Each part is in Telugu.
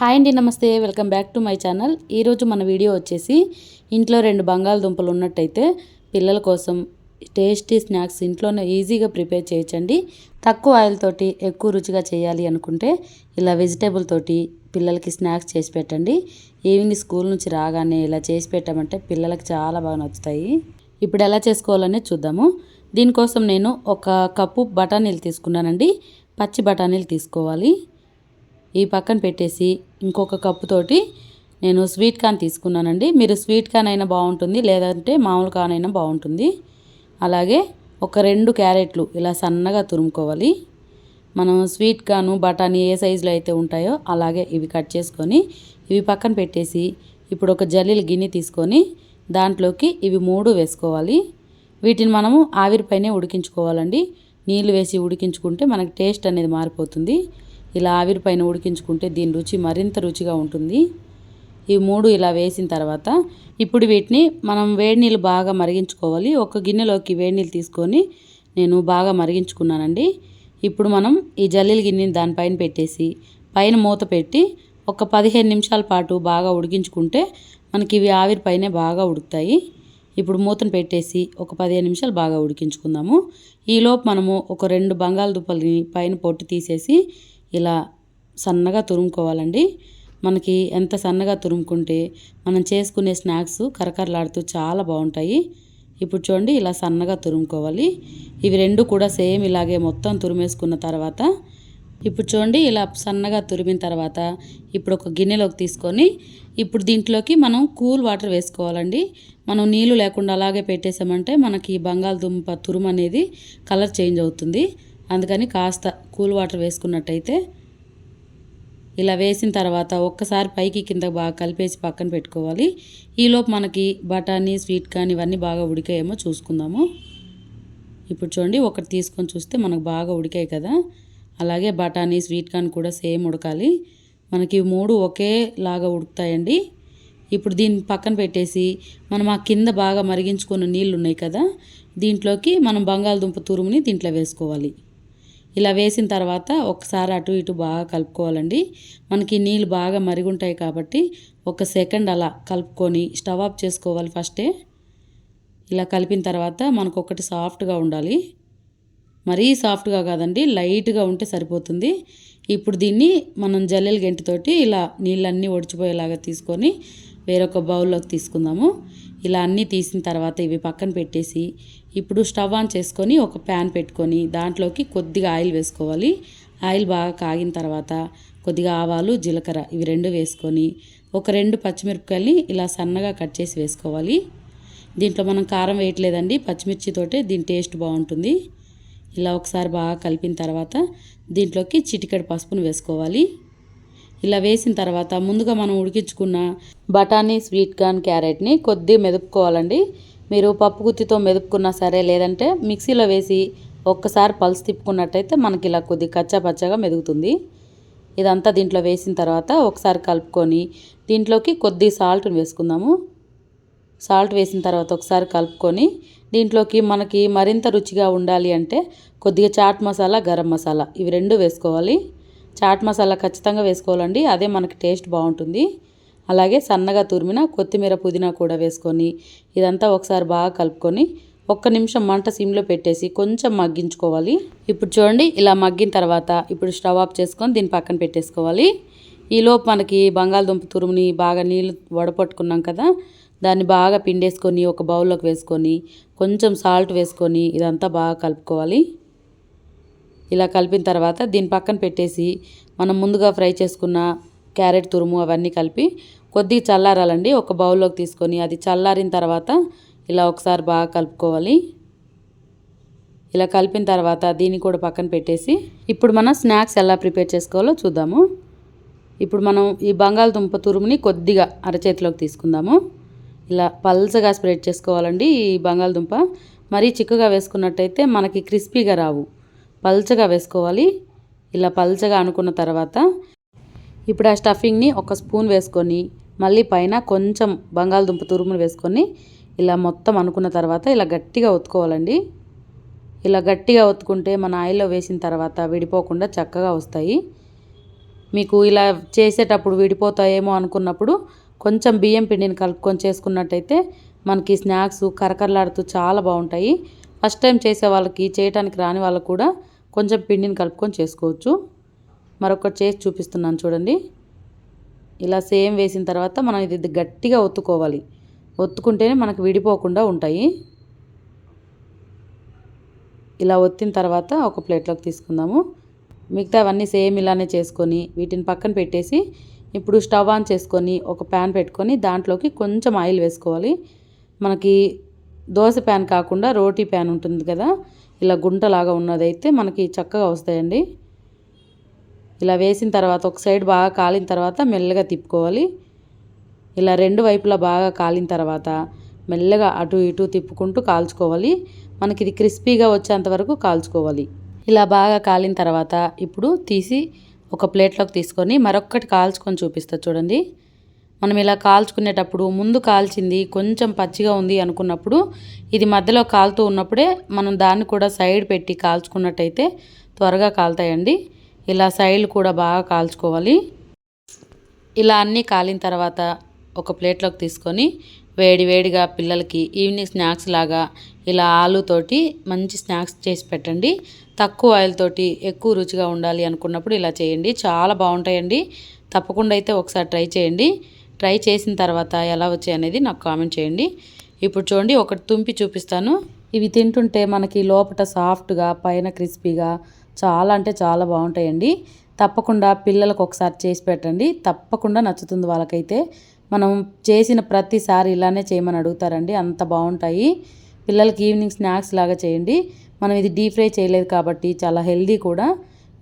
హాయ్ అండి నమస్తే. Welcome back to my channel. ఈరోజు మన వీడియో వచ్చేసి ఇంట్లో రెండు బంగాళదుంపలు ఉన్నట్టయితే పిల్లల కోసం టేస్టీ స్నాక్స్ ఇంట్లోనే ఈజీగా ప్రిపేర్ చేయొచ్చండి. తక్కువ ఆయిల్ తోటి ఎక్కువ రుచిగా చేయాలి అనుకుంటే ఇలా వెజిటేబుల్ తోటి పిల్లలకి స్నాక్స్ చేసి పెట్టండి. ఈవినింగ్ స్కూల్ నుంచి రాగానే ఇలా చేసి పెట్టామంటే పిల్లలకి చాలా బాగా నచ్చుతాయి. ఇప్పుడు ఎలా చేసుకోవాలనే చూద్దాము. దీనికోసం నేను ఒక కప్పు బఠానీలు తీసుకున్నానండి. పచ్చి బఠానీలు తీసుకోవాలి. ఈ పక్కన పెట్టేసి ఇంకొక కప్పుతోటి నేను స్వీట్ కార్న్ తీసుకున్నానండి. మీరు స్వీట్ కార్న్ అయినా బాగుంటుంది లేదంటే మామూలు కార్న్ అయినా బాగుంటుంది. అలాగే ఒక రెండు క్యారెట్లు ఇలా సన్నగా తురుముకోవాలి. మనం స్వీట్ కాను బఠానీ ఏ సైజులో అయితే ఉంటాయో అలాగే ఇవి కట్ చేసుకొని ఇవి పక్కన పెట్టేసి ఇప్పుడు ఒక జల్లీల గిన్నె తీసుకొని దాంట్లోకి ఇవి మూడు వేసుకోవాలి. వీటిని మనము ఆవిరిపైనే ఉడికించుకోవాలండి. నీళ్ళు వేసి ఉడికించుకుంటే మనకు టేస్ట్ అనేది మారిపోతుంది. ఇలా ఆవిరి పైన ఉడికించుకుంటే దీని రుచి మరింత రుచిగా ఉంటుంది. ఈ మూడు ఇలా వేసిన తర్వాత ఇప్పుడు వీటిని మనం వేడి నీళ్ళు బాగా మరిగించుకోవాలి. ఒక గిన్నెలోకి వేడి నీళ్ళు తీసుకొని నేను బాగా మరిగించుకున్నానండి. ఇప్పుడు మనం ఈ జల్లీల గిన్నెని దానిపైన పెట్టేసి పైన మూత పెట్టి ఒక పదిహేను నిమిషాల పాటు బాగా ఉడికించుకుంటే మనకి ఇవి ఆవిరి పైనే బాగా ఉడుకుతాయి. ఇప్పుడు మూతను పెట్టేసి ఒక పదిహేను నిమిషాలు బాగా ఉడికించుకుందాము. ఈలోపు మనము ఒక రెండు బంగాళదుంపలని పైన పొట్టు తీసేసి ఇలా సన్నగా తురుముకోవాలండి. మనకి ఎంత సన్నగా తురుముకుంటే మనం చేసుకునే స్నాక్స్ కరకరలాడుతూ చాలా బాగుంటాయి. ఇప్పుడు చూడండి ఇలా సన్నగా తురుముకోవాలి. ఇవి రెండు కూడా సేమ్ ఇలాగే మొత్తం తురిమేసుకున్న తర్వాత ఇప్పుడు చూడండి ఇలా సన్నగా తురిమిన తర్వాత ఇప్పుడు ఒక గిన్నెలోకి తీసుకొని ఇప్పుడు దీంట్లోకి మనం కూల్ వాటర్ వేసుకోవాలండి. మనం నీళ్ళు లేకుండా అలాగే పెట్టేసామంటే మనకి బంగాళదుంప తురుము అనేది కలర్ చేంజ్ అవుతుంది. అందుకని కాస్త కూల్ వాటర్ వేసుకున్నట్టయితే ఇలా వేసిన తర్వాత ఒక్కసారి పైకి కింద బాగా కలిపేసి పక్కన పెట్టుకోవాలి. ఈలోపు మనకి బఠానీ స్వీట్ కానీ ఇవన్నీ బాగా ఉడికాయేమో చూసుకుందాము. ఇప్పుడు చూడండి ఒకటి తీసుకొని చూస్తే మనకు బాగా ఉడికాయి కదా. అలాగే బఠానీ స్వీట్ కార్న్ కూడా సేమ్ ఉడకాలి. మనకి మూడు ఒకేలాగా ఉడుకుతాయండి. ఇప్పుడు దీన్ని పక్కన పెట్టేసి మనం ఆ కింద బాగా మరిగించుకున్న నీళ్ళు ఉన్నాయి కదా దీంట్లోకి మనం బంగాళదుంప తురుముని దీంట్లో వేసుకోవాలి. ఇలా వేసిన తర్వాత ఒకసారి అటు ఇటు బాగా కలుపుకోవాలండి. మనకి నీళ్ళు బాగా మరిగుంటాయి కాబట్టి ఒక సెకండ్ అలా కలుపుకొని స్టవ్ ఆఫ్ చేసుకోవాలి ఫస్టే. ఇలా కలిపిన తర్వాత మనకు ఒకటి సాఫ్ట్గా ఉండాలి. మరీ సాఫ్ట్గా కాదండి లైట్గా ఉంటే సరిపోతుంది. ఇప్పుడు దీన్ని మనం జల్లెల గంటితోటి ఇలా నీళ్ళన్నీ ఒడిచిపోయేలాగా తీసుకొని వేరొక బౌల్లోకి తీసుకుందాము. ఇలా అన్నీ తీసిన తర్వాత ఇవి పక్కన పెట్టేసి ఇప్పుడు స్టవ్ ఆన్ చేసుకొని ఒక ప్యాన్ పెట్టుకొని దాంట్లోకి కొద్దిగా ఆయిల్ వేసుకోవాలి. ఆయిల్ బాగా కాగిన తర్వాత కొద్దిగా ఆవాలు జీలకర్ర ఇవి రెండు వేసుకొని ఒక రెండు పచ్చిమిరపకాయలని ఇలా సన్నగా కట్ చేసి వేసుకోవాలి. దీంట్లో మనం కారం వేయట్లేదండి పచ్చిమిర్చితోటే దీని టేస్ట్ బాగుంటుంది. ఇలా ఒకసారి బాగా కలిపిన తర్వాత దీంట్లోకి చిటికెడు పసుపును వేసుకోవాలి. ఇలా వేసిన తర్వాత ముందుగా మనం ఉడికించుకున్న బఠానీ స్వీట్ కార్న్ క్యారెట్ని కొద్దిగా మెదుపుకోవాలండి. మీరు పప్పు గుత్తితో మెదుపుకున్నా సరే లేదంటే మిక్సీలో వేసి ఒక్కసారి పల్స్ తిప్పుకున్నట్టయితే మనకి ఇలా కొద్దిగా కచ్చా పచ్చగా మెదుగుతుంది. ఇదంతా దీంట్లో వేసిన తర్వాత ఒకసారి కలుపుకొని దీంట్లోకి కొద్ది సాల్ట్ని వేసుకుందాము. సాల్ట్ వేసిన తర్వాత ఒకసారి కలుపుకొని దీంట్లోకి మనకి మరింత రుచిగా ఉండాలి అంటే కొద్దిగా చాట్ మసాలా గరం మసాలా ఇవి రెండు వేసుకోవాలి. చాట్ మసాలా ఖచ్చితంగా వేసుకోవాలండి. అదే మనకి టేస్ట్ బాగుంటుంది. అలాగే సన్నగా తురిమిన కొత్తిమీర పుదీనా కూడా వేసుకొని ఇదంతా ఒకసారి బాగా కలుపుకొని ఒక్క నిమిషం మంట సిమ్లో పెట్టేసి కొంచెం మగ్గించుకోవాలి. ఇప్పుడు చూడండి ఇలా మగ్గిన తర్వాత ఇప్పుడు స్టవ్ ఆఫ్ చేసుకొని దీన్ని పక్కన పెట్టేసుకోవాలి. ఈలోపు మనకి బంగాళదుంప తురుముని బాగా నీళ్ళు వడపట్టుకున్నాం కదా దాన్ని బాగా పిండేసుకొని ఒక బౌల్లోకి వేసుకొని కొంచెం సాల్ట్ వేసుకొని ఇదంతా బాగా కలుపుకోవాలి. ఇలా కలిపిన తర్వాత దీని పక్కన పెట్టేసి మనం ముందుగా ఫ్రై చేసుకున్న క్యారెట్ తురుము అవన్నీ కలిపి కొద్దిగా చల్లారాలండి. ఒక బౌల్లోకి తీసుకొని అది చల్లారిన తర్వాత ఇలా ఒకసారి బాగా కలుపుకోవాలి. ఇలా కలిపిన తర్వాత దీన్ని కూడా పక్కన పెట్టేసి ఇప్పుడు మనం స్నాక్స్ ఎలా ప్రిపేర్ చేసుకోవాలో చూద్దాము. ఇప్పుడు మనం ఈ బంగాళదుంప తురుముని కొద్దిగా అరచేతిలోకి తీసుకుందాము. ఇలా పల్చగా స్ప్రెడ్ చేసుకోవాలండి ఈ బంగాళదుంప. మరీ చిక్కగా వేసుకున్నట్టయితే మనకి క్రిస్పీగా రావు. పల్చగా వేసుకోవాలి. ఇలా పల్చగా అనుకున్న తర్వాత ఇప్పుడు ఆ స్టఫింగ్ని ఒక స్పూన్ వేసుకొని మళ్ళీ పైన కొంచెం బంగాళదుంప తురుమును వేసుకొని ఇలా మొత్తం అనుకున్న తర్వాత ఇలా గట్టిగా ఒత్తుకోవాలండి. ఇలా గట్టిగా ఒత్తుకుంటే మన ఆయిల్లో వేసిన తర్వాత విడిపోకుండా చక్కగా వస్తాయి. మీకు ఇలా చేసేటప్పుడు విడిపోతాయేమో అనుకున్నప్పుడు కొంచెం బియ్యం పిండిని కలుపుకొని చేసుకున్నట్టయితే మనకి స్నాక్స్ కరకరలాడుతూ చాలా బాగుంటాయి. ఫస్ట్ టైం చేసే వాళ్ళకి చేయటానికి రాని వాళ్ళకు కూడా కొంచెం పిండిని కలుపుకొని చేసుకోవచ్చు. మరొకటి చేసి చూపిస్తున్నాను చూడండి. ఇలా సేమ్ వేసిన తర్వాత మనం ఇది గట్టిగా ఒత్తుకోవాలి. ఒత్తుకుంటేనే మనకు విడిపోకుండా ఉంటాయి. ఇలా ఒత్తిన తర్వాత ఒక ప్లేట్లోకి తీసుకుందాము. మిగతా అవన్నీ సేమ్ ఇలానే చేసుకొని వీటిని పక్కన పెట్టేసి ఇప్పుడు స్టవ్ ఆన్ చేసుకొని ఒక ప్యాన్ పెట్టుకొని దాంట్లోకి కొంచెం ఆయిల్ వేసుకోవాలి. మనకి దోశ ప్యాన్ కాకుండా రోటీ ప్యాన్ ఉంటుంది కదా ఇలా గుంటలాగా ఉన్నదైతే మనకి చక్కగా వస్తాయండి. ఇలా వేసిన తర్వాత ఒక సైడ్ బాగా కాలిన తర్వాత మెల్లగా తిప్పుకోవాలి. ఇలా రెండు వైపులా బాగా కాలిన తర్వాత మెల్లగా అటు ఇటు తిప్పుకుంటూ కాల్చుకోవాలి. మనకి ఇది క్రిస్పీగా వచ్చేంత వరకు కాల్చుకోవాలి. ఇలా బాగా కాలిన తర్వాత ఇప్పుడు తీసి ఒక ప్లేట్లోకి తీసుకొని మరొక్కటి కాల్చుకొని చూపిస్తా చూడండి. మనం ఇలా కాల్చుకునేటప్పుడు ముందు కాల్చింది కొంచెం పచ్చిగా ఉంది అనుకున్నప్పుడు ఇది మధ్యలో కాలుతూ ఉన్నప్పుడే మనం దాన్ని కూడా సైడ్ పెట్టి కాల్చుకున్నట్టయితే త్వరగా కాలుతాయండి. ఇలా సైడ్లు కూడా బాగా కాల్చుకోవాలి. ఇలా అన్నీ కాలిన తర్వాత ఒక ప్లేట్లోకి తీసుకొని వేడి వేడిగా పిల్లలకి ఈవినింగ్ స్నాక్స్ లాగా ఇలా ఆలుతోటి మంచి స్నాక్స్ చేసి పెట్టండి. తక్కువ ఆయిల్ తోటి ఎక్కువ రుచిగా ఉండాలి అనుకున్నప్పుడు ఇలా చేయండి. చాలా బాగుంటాయండి. తప్పకుండా అయితే ఒకసారి ట్రై చేయండి. ట్రై చేసిన తర్వాత ఎలా వచ్చాయి అనేది నాకు కామెంట్ చేయండి. ఇప్పుడు చూడండి ఒకటి తుంపి చూపిస్తాను. ఇవి తింటుంటే మనకి లోపల సాఫ్ట్గా పైన క్రిస్పీగా చాలా అంటే చాలా బాగుంటాయండి. తప్పకుండా పిల్లలకు ఒకసారి చేసి పెట్టండి. తప్పకుండా నచ్చుతుంది వాళ్ళకైతే. మనం చేసిన ప్రతిసారి ఇలానే చేయమని అడుగుతారండి. అంత బాగుంటాయి. పిల్లలకి ఈవినింగ్ స్నాక్స్ లాగా చేయండి. మనం ఇది డీప్ ఫ్రై చేయలేదు కాబట్టి చాలా హెల్దీ కూడా.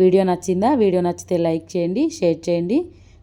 వీడియో నచ్చిందా? వీడియో నచ్చితే లైక్ చేయండి షేర్ చేయండి.